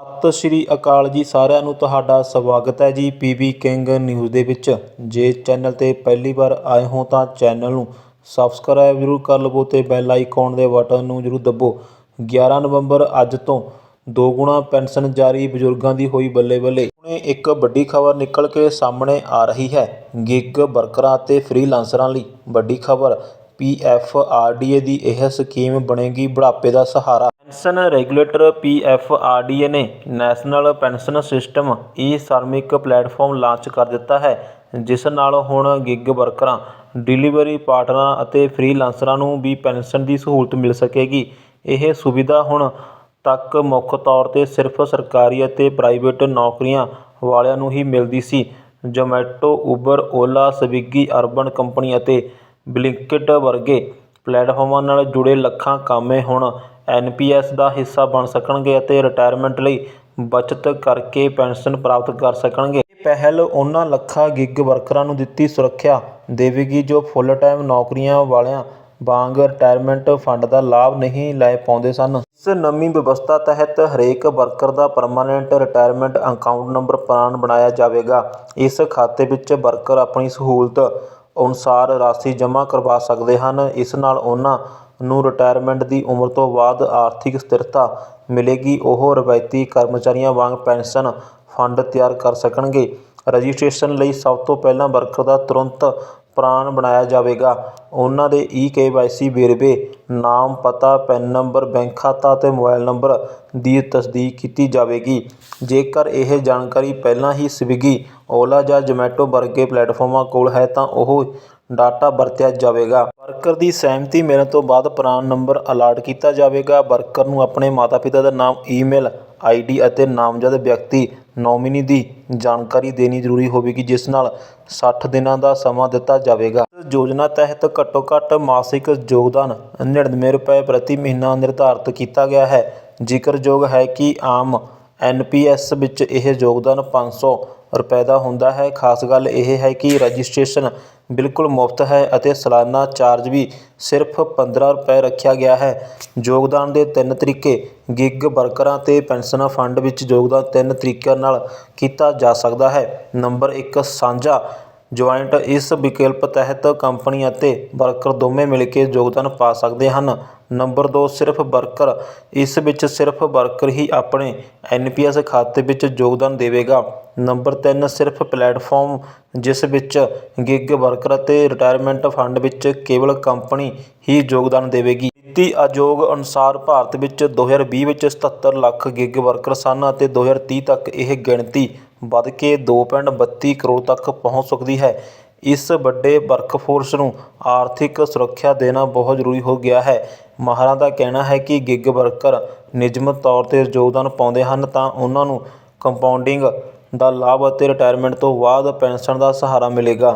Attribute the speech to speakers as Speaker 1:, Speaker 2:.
Speaker 1: ਸਤਿ ਸ਼੍ਰੀ ਅਕਾਲ ਜੀ ਸਾਰਿਆਂ ਨੂੰ, ਤੁਹਾਡਾ ਸਵਾਗਤ ਹੈ ਜੀ ਪੀਬੀ ਕਿੰਗ ਨਿਊਜ਼ ਦੇ ਵਿੱਚ। ਜੇ ਚੈਨਲ ਤੇ ਪਹਿਲੀ ਵਾਰ ਆਏ ਹੋ ਤਾਂ ਚੈਨਲ ਨੂੰ ਸਬਸਕ੍ਰਾਈਬ ਜ਼ਰੂਰ ਕਰ ਲਵੋ ਤੇ ਬੈਲ ਆਈਕਨ ਦੇ ਬਟਨ ਨੂੰ ਜ਼ਰੂਰ ਦੱਬੋ। 11 ਨਵੰਬਰ ਅੱਜ ਤੋਂ ਦੋਗੁਣਾ ਪੈਨਸ਼ਨ ਜਾਰੀ ਬਜ਼ੁਰਗਾਂ ਦੀ ਹੋਈ ਬੱਲੇ ਬੱਲੇ ਹੁਣੇ ਇੱਕ ਵੱਡੀ ਖਬਰ ਨਿਕਲ ਕੇ ਸਾਹਮਣੇ ਆ ਰਹੀ ਹੈ। ਗਿੱਗ ਵਰਕਰਾਂ ਅਤੇ ਫ੍ਰੀਲਾਂਸਰਾਂ ਲਈ ਵੱਡੀ ਖਬਰ। P F R D A ਦੀ ਇਹ ਸਕੀਮ ਬਣੇਗੀ। ਬੁਢਾਪੇ ਦਾ ਸਹਾਰਾ। Pension regulator P F R D A ਨੇ national pension system e Shramik platform launch ਕਰ ਦਿੱਤਾ ਹੈ, ਜਿਸ ਨਾਲ ਹੁਣ ਗਿਗ ਵਰਕਰਾਂ ਡਿਲੀਵਰੀ ਪਾਰਟਨਰਾਂ ਅਤੇ ਫ੍ਰੀਲਾਂਸਰਾਂ ਨੂੰ ਵੀ ਪੈਨਸ਼ਨ ਦੀ ਸਹੂਲਤ ਮਿਲ ਸਕੇਗੀ। ਇਹ ਸੁਵਿਧਾ ਹੁਣ ਤੱਕ ਮੁੱਖ ਤੌਰ ਤੇ ਸਿਰਫ ਸਰਕਾਰੀ ਅਤੇ ਪ੍ਰਾਈਵੇਟ ਨੌਕਰੀਆਂ ਵਾਲਿਆਂ ਨੂੰ ਹੀ ਮਿਲਦੀ ਸੀ। Zomato Uber Ola Swiggy Urban Company ਅਤੇ ਬਲਿੰਕਿਟ ਵਰਗੇ ਪਲੇਟਫਾਰਮਾਂ ਨਾਲ ਜੁੜੇ ਲੱਖਾਂ ਕਾਮੇ ਹੁਣ ਐਨਪੀਐਸ ਦਾ ਹਿੱਸਾ ਬਣ ਸਕਣਗੇ ਅਤੇ ਰਿਟਾਇਰਮੈਂਟ ਲਈ ਬੱਚਤ ਕਰਕੇ ਪੈਨਸ਼ਨ ਪ੍ਰਾਪਤ ਕਰ ਸਕਣਗੇ। ਇਹ ਪਹਿਲ ਉਹਨਾਂ ਲੱਖਾਂ ਗਿਗ ਵਰਕਰਾਂ ਨੂੰ ਦਿੱਤੀ ਸੁਰੱਖਿਆ ਦੇਵੇਗੀ ਜੋ ਫੁੱਲ ਟਾਈਮ ਨੌਕਰੀਆਂ ਵਾਲਿਆਂ ਵਾਂਗ ਰਿਟਾਇਰਮੈਂਟ ਫੰਡ ਦਾ ਲਾਭ ਨਹੀਂ ਲੈ ਪਾਉਂਦੇ ਸਨ। ਇਸ ਨਵੀਂ ਵਿਵਸਥਾ ਤਹਿਤ ਹਰੇਕ ਵਰਕਰ ਦਾ permanent retirement account number PRAN ਬਣਾਇਆ ਜਾਵੇਗਾ। ਇਸ ਖਾਤੇ ਵਿੱਚ ਵਰਕਰ ਆਪਣੀ ਸਹੂਲਤ ਅਨੁਸਾਰ ਰਾਸ਼ੀ ਜਮ੍ਹਾਂ ਕਰਵਾ ਸਕਦੇ ਹਨ। ਇਸ ਨਾਲ ਉਹਨਾਂ ਨੂੰ ਰਿਟਾਇਰਮੈਂਟ ਦੀ ਉਮਰ ਤੋਂ ਬਾਅਦ ਆਰਥਿਕ ਸਥਿਰਤਾ ਮਿਲੇਗੀ। ਉਹ ਰਵਾਇਤੀ ਕਰਮਚਾਰੀਆਂ ਵਾਂਗ ਪੈਨਸ਼ਨ ਫੰਡ ਤਿਆਰ ਕਰ ਸਕਣਗੇ। ਰਜਿਸਟ੍ਰੇਸ਼ਨ ਲਈ ਸਭ ਤੋਂ ਪਹਿਲਾਂ ਵਰਕਰ ਦਾ ਤੁਰੰਤ ਪ੍ਰਾਨ ਬਣਾਇਆ ਜਾਵੇਗਾ। ਉਹਨਾਂ ਦੇ ਈ ਕੇ ਵਾਈ ਸੀ ਵੇਰਵੇ, ਨਾਮ ਪਤਾ, ਪੈਨ ਨੰਬਰ, ਬੈਂਕ ਖਾਤਾ ਅਤੇ ਮੋਬਾਈਲ ਨੰਬਰ ਦੀ ਤਸਦੀਕ ਕੀਤੀ ਜਾਵੇਗੀ। ਜੇਕਰ ਇਹ ਜਾਣਕਾਰੀ ਪਹਿਲਾਂ ਹੀ ਸਵਿਗੀ, ਓਲਾ ਜਾਂ ਜ਼ੋਮੈਟੋ ਵਰਗੇ ਪਲੇਟਫਾਰਮਾਂ ਕੋਲ ਹੈ ਤਾਂ ਉਹ ਡਾਟਾ ਵਰਤਿਆ ਜਾਵੇਗਾ। ਵਰਕਰ ਦੀ ਸਹਿਮਤੀ ਮਿਲਣ ਤੋਂ ਬਾਅਦ ਪ੍ਰਾਨ ਨੰਬਰ ਅਲਾਟ ਕੀਤਾ ਜਾਵੇਗਾ। ਵਰਕਰ ਨੂੰ ਆਪਣੇ ਮਾਤਾ-ਪਿਤਾ ਦਾ ਨਾਮ, ਈਮੇਲ ਆਈਡੀ ਅਤੇ ਨਾਮਜ਼ਦ ਵਿਅਕਤੀ ਨੋਮਿਨੀ ਦੀ ਜਾਣਕਾਰੀ ਦੇਣੀ ਜ਼ਰੂਰੀ ਹੋਵੇਗੀ, ਜਿਸ ਨਾਲ 60 ਦਿਨਾਂ ਦਾ ਸਮਾਂ ਦਿੱਤਾ ਜਾਵੇਗਾ। ਇਸ ਯੋਜਨਾ ਤਹਿਤ ਘੱਟੋ-ਘੱਟ ਮਾਸਿਕ ਯੋਗਦਾਨ 99 ਰੁਪਏ ਪ੍ਰਤੀ ਮਹੀਨਾ ਨਿਰਧਾਰਤ ਕੀਤਾ ਗਿਆ ਹੈ। ਜ਼ਿਕਰਯੋਗ ਹੈ ਕਿ ਆਮ ਐਨਪੀਐਸ ਵਿੱਚ ਇਹ ਯੋਗਦਾਨ 500 ਰੁਪਏ ਦਾ ਹੁੰਦਾ ਹੈ। ਖਾਸ ਗੱਲ ਇਹ ਹੈ ਕਿ ਰਜਿਸਟ੍ਰੇਸ਼ਨ ਬਿਲਕੁਲ ਮੁਫਤ ਹੈ ਅਤੇ ਸਲਾਨਾ ਚਾਰਜ ਵੀ ਸਿਰਫ 15 ਰੁਪਏ ਰੱਖਿਆ ਗਿਆ ਹੈ। ਯੋਗਦਾਨ ਦੇ ਤਿੰਨ ਤਰੀਕੇ ਗਿਗ ਵਰਕਰਾਂ ਅਤੇ ਪੈਨਸ਼ਨ ਫੰਡ ਵਿੱਚ ਯੋਗਦਾਨ ਤਿੰਨ ਤਰੀਕਿਆਂ ਨਾਲ ਕੀਤਾ ਜਾ ਸਕਦਾ ਹੈ। ਨੰਬਰ ਇੱਕ, ਸਾਂਝਾ। ਜੁਆਇੰਟ ਇਸ ਵਿਕਲਪ ਤਹਿਤ ਕੰਪਨੀ ਅਤੇ ਵਰਕਰ ਦੋਵੇਂ ਮਿਲ ਕੇ ਯੋਗਦਾਨ ਪਾ ਸਕਦੇ ਹਨ। ਨੰਬਰ ਦੋ, ਸਿਰਫ ਵਰਕਰ। ਇਸ ਵਿੱਚ ਸਿਰਫ ਵਰਕਰ ਹੀ ਆਪਣੇ ਐੱਨ ਪੀ ਐੱਸ ਖਾਤੇ ਵਿੱਚ ਯੋਗਦਾਨ ਦੇਵੇਗਾ। ਨੰਬਰ ਤਿੰਨ, ਸਿਰਫ ਪਲੇਟਫਾਰਮ, ਜਿਸ ਵਿੱਚ ਗਿਗ ਵਰਕਰ ਅਤੇ ਰਿਟਾਇਰਮੈਂਟ ਫੰਡ ਵਿੱਚ ਕੇਵਲ ਕੰਪਨੀ ਹੀ ਯੋਗਦਾਨ ਦੇਵੇਗੀ। ਨੀਤੀ ਆਯੋਗ ਅਨੁਸਾਰ ਭਾਰਤ ਵਿੱਚ 2020 ਵਿੱਚ 77 ਲੱਖ ਗਿਗ ਵਰਕਰ ਸਨ ਅਤੇ 2030 ਤੱਕ ਇਹ ਗਿਣਤੀ ਵੱਧ ਕੇ 2.32 ਕਰੋੜ ਤੱਕ ਪਹੁੰਚ ਸਕਦੀ ਹੈ। ਇਸ ਵੱਡੇ ਵਰਕਫੋਰਸ ਨੂੰ ਆਰਥਿਕ ਸੁਰੱਖਿਆ ਦੇਣਾ ਬਹੁਤ ਜ਼ਰੂਰੀ ਹੋ ਗਿਆ ਹੈ। ਮਾਹਰਾਂ ਦਾ ਕਹਿਣਾ ਹੈ ਕਿ ਗਿਗ ਵਰਕਰ ਨਿਯਮਤ ਤੌਰ ਤੇ ਯੋਗਦਾਨ ਪਾਉਂਦੇ ਹਨ ਤਾਂ ਉਹਨਾਂ ਨੂੰ ਕੰਪਾਊਂਡਿੰਗ ਦਾ ਲਾਭ ਅਤੇ ਰਿਟਾਇਰਮੈਂਟ ਤੋਂ ਬਾਅਦ ਪੈਨਸ਼ਨ ਦਾ ਸਹਾਰਾ ਮਿਲੇਗਾ।